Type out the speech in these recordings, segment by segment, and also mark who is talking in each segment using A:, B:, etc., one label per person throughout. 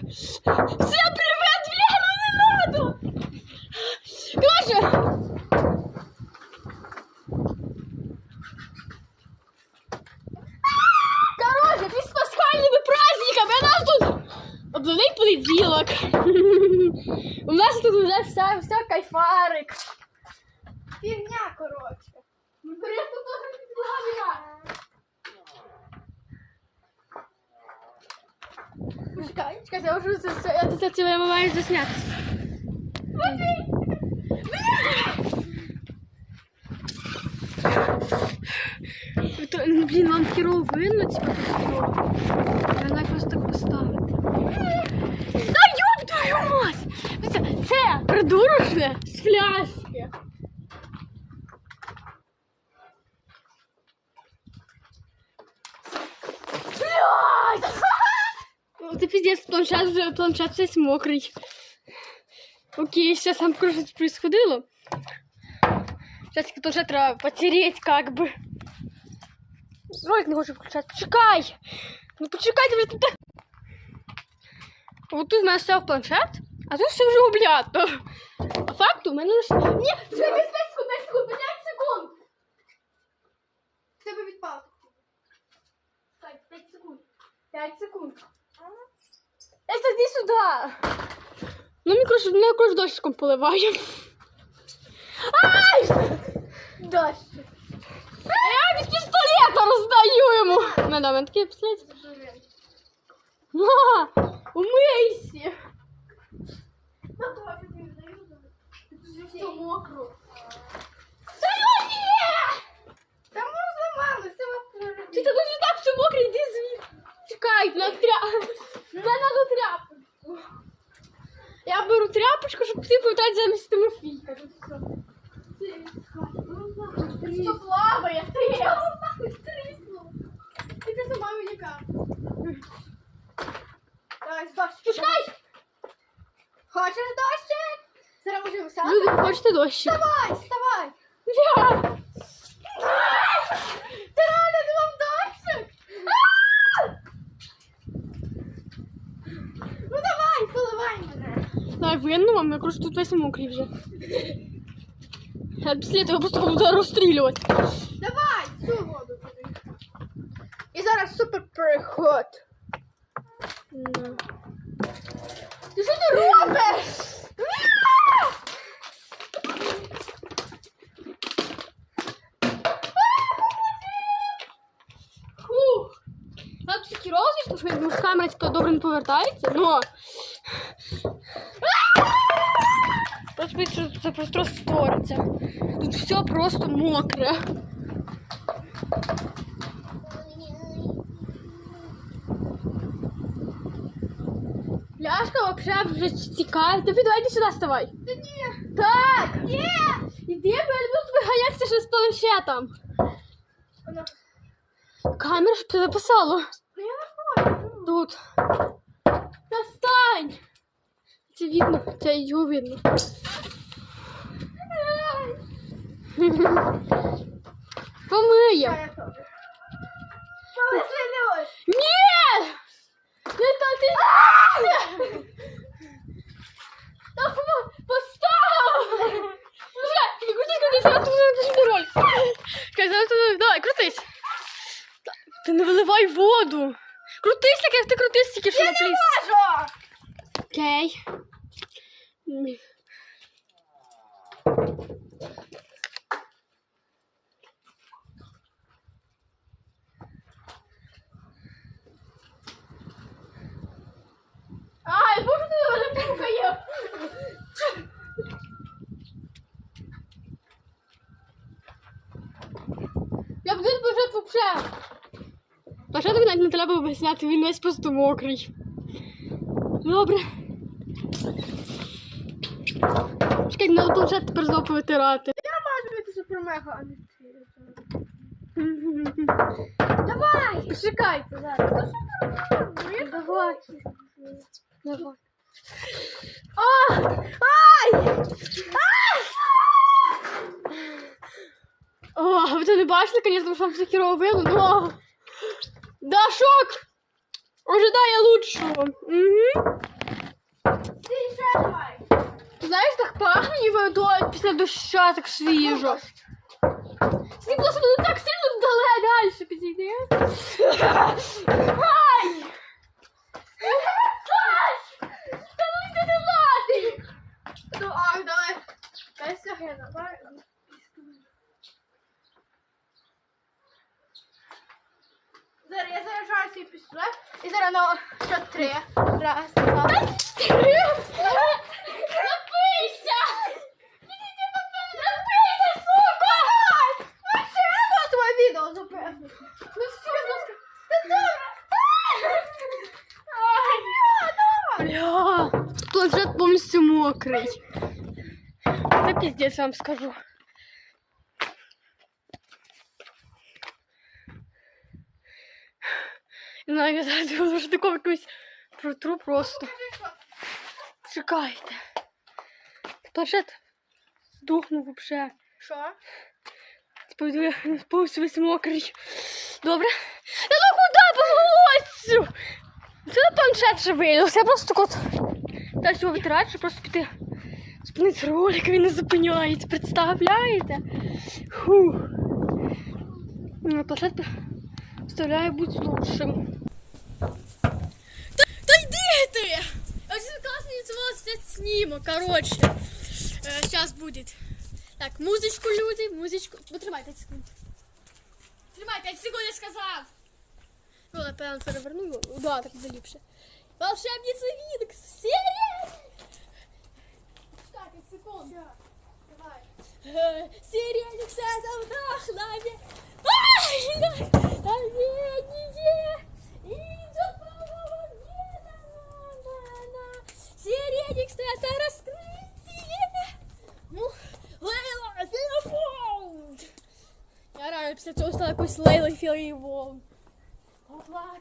A: Все, привет, Лена, не надо! Короче, Короче, ты с пасхальными праздниками, а нас тут обновний понеділок. У нас тут уже вся, вся кайфарик.
B: Фігня, коротше.
A: Ну, Коротко тоже підлагає. Чекай, чекай, я вже я це, я маю засняти. Ну, блін, вам хірово видно, типа, тут хірово. Треба якось так поставити. Та ёб твою мать! Це, придурочне з фляшки. Блядь! Це пиздец, планшет вже планшет весь мокрий. Окей, сейчас там короче происходило. Сейчас планшет треба потереть, как бы. Ролик не хочу включати. Почекай! Ну почекайте вже тут. От тут в мене став планшет, а тут все вже облято. А факту у мене лише. Ні, це 5 секунд, 5 секунд, 5 секунд.
B: В тебе відпав.
A: 5 секунд. 5 секунд. Это иди сюда. Ну, мені коротше, мене коротше дощиком поливає. Ай!
B: Дощ.
A: А я від пістолета роздаю йому. Ну, да, в мене такий пістолет. На, умийся.
B: На то, я тобі даю. Тут все мокро.
A: Сьогодні!
B: Та ми зламали, це вас
A: Ти тебе вже так все мокре, йди звідси. Чекай, на тря... Не надо тряпочку. Я беру тряпочку, щоб ти повітати замість Тимофійка.
B: Що плаває, ти? Трісло. І ти сама яка. Давай, дощ.
A: Чекай!
B: Хочеш дощик? Зараз можемо сяти.
A: Люди, хочете дощик?
B: Вставай, вставай.
A: Я.
B: Ти реально не мав дощик? Ну давай, поливай
A: Дай винну вам, я кажу, тут весь мокрий вже. Я після того просто буду розстрілювати.
B: Давай, цю воду туди. І зараз супер переход. Ти що ти робиш?
A: Фух. Надо все розвідку, що камера добре не повертається, но... Просто що це просто створиться. Тут все просто мокре. Пляшка вообще вже стікає. Ти давай іди сюди вставай.
B: Та ні.
A: Так!
B: Ні.
A: Іди, бо я не буду тобі ганятися ще з планшетом.
B: Вона-
A: Камера ж записала.
B: Ну, я не знаю.
A: Тут. Це видно, це його видно. Помиємо. Ні! Не то ти. Та! Вже, ти крутись, крутись, я тут не роль. Казав, давай, крутись. Ти не виливай воду. Крутись, як ти крутись, тільки що
B: Я не можу.
A: Окей. Ай, ти мене пукає. Я буду бажати вообще. Бажати навіть не треба об'ясняти, він весь просто мокрий. Добре. Чекай, треба планшет тепер знову повитирати.
B: Я можу бути супермега, а не ти. Давай.
A: Почекайте зараз. Давай. Давай.
B: А! Ай!
A: О, ви це не бачили, звісно, що вам все хірово видно, но... Да, шок! Ожидая лучшого. Угу.
B: Ти ще давай.
A: Знаєш, так пахне ніби до, після доща так свіжо. Ти просто ну, так сильно вдале далі підійди.
B: Заряджаю свій пістолет і зараз на счет три. Раз, два.
A: Напийся! Напийся, сука!
B: Ну все, я на твоє відео запевню. Ну все, будь ласка. Та добре. Ай, давай.
A: Бля, планшет повністю мокрий. Це піздець, я вам скажу. Не знаю, я зараз вже такого якусь протру просто. Чекайте. Планшет здохнув вообще.
B: Що?
A: Я повністю весь мокрий. Добре? Та ну куди по? Це на планшет ще виявився. Я просто так от та всього витирати, щоб просто піти спинити ролик, він не зупиняється. Представляєте? Фу. Ну, Планшет вставляє бути лучшим. Та, та йди ти! Очень классный вот снимок, короче. сейчас будет. Так, музычку, люди, музычку. Потримай 5 секунд. Тримай 5 секунд, я сказав. Ну, напевно, переверну. Да, так буде ліпше. Волшебниця Вінкс, серія! Так, 5 секунд.
B: Давай.
A: Э, Серия Александра Вдохнове. Ай, Наведение. Идет по воде. Серия Александра раскрытие. Ну, Лейла Филиппов. Я реально після цього стала якоюсь Лейлою Філіпов. Поплакала.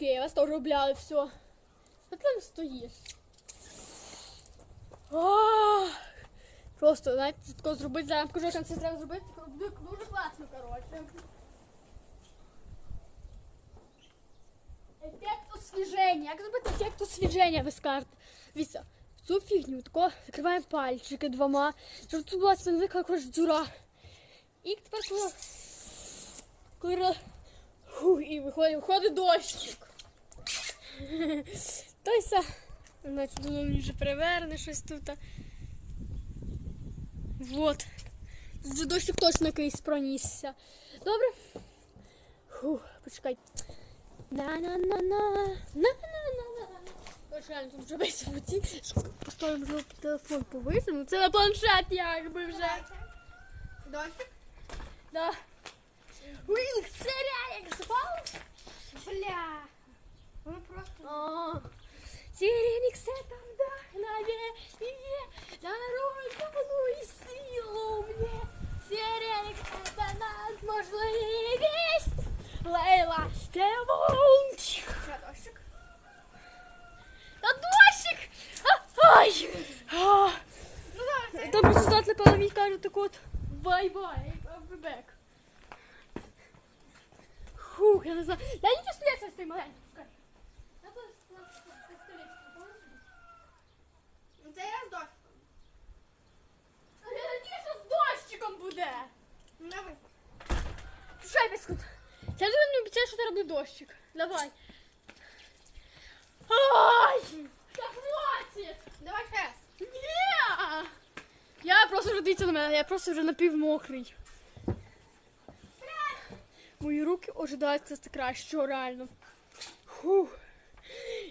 A: Окей, вас тоже убляли, все. Ти там стоїш? Просто, знаєте, це тако зробити, зараз покажу, як це треба зробити. Буде дуже класно, коротше. Ефект освіження. Як зробити ефект освіження без карт? Дивіться, в цю фігню тако закриваємо пальчики двома, щоб тут була невелика коротше, дзюра. І тепер коли, коли Фу, і виходить дощик. Тойся. Значить, воно мені вже переверне щось тут. Вот. Вже дощик точно якийсь пронісся. Добре? Фу, почекай. На-на-на-на. На-на-на-на. Реально тут вже весь воді. Поставимо вже телефон повисимо. Ну, Це на планшет якби вже.
B: Дощик?
A: Да. Серія, як спав?
B: Бля. Воно просто...
A: О, Сиреник все там вдохновение, народную силу мне. Сиреник это нас можливість. Лейла, Стевонт.
B: Ще дощик.
A: Та дощик! А, Ай! А,
B: Ну зараз.
A: Там просто здатна половить кажуть так от бай-бай, I'll be back. Фух, я не знаю. Я не пістолет з тим маленьким, скажи. Я тут пістолет.
B: Ну це я з дощиком.
A: А я надію, що з дощиком буде.
B: Ну, Давай.
A: Слушай, Бескут. Я думаю, не обіцяю, що ти робив дощик. Давай. Ай! Та хватить!
B: Давай ще раз.
A: Я просто вже дивіться на мене, я просто вже напівмокрий. Мої руки ожидають це кращого, реально. Фух.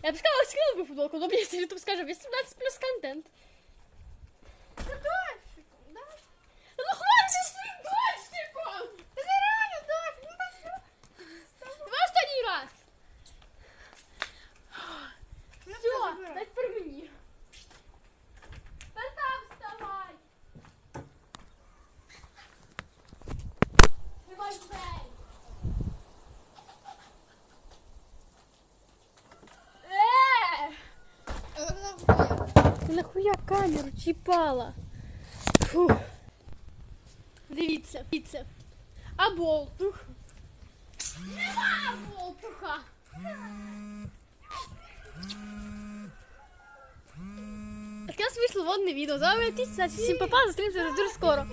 A: Я б сказала, скинула би футболку, але мені YouTube скаже 18 плюс контент.
B: Це дощиком. Давай.
A: Ну хватить з цим дощиком!
B: Це нереально дощ. Ну так що?
A: Давай останній раз.
B: Ну,
A: Все, дай тепер мені. Та там вставай. Тримай двері.
B: Вб'є.
A: нахуя камеру чіпала? Фух. Дивіться, дивіться. А болтух? Нема болтуха. Таке вийшло водне відео. З вами Тіс, всім папа, зустрінемося дуже скоро.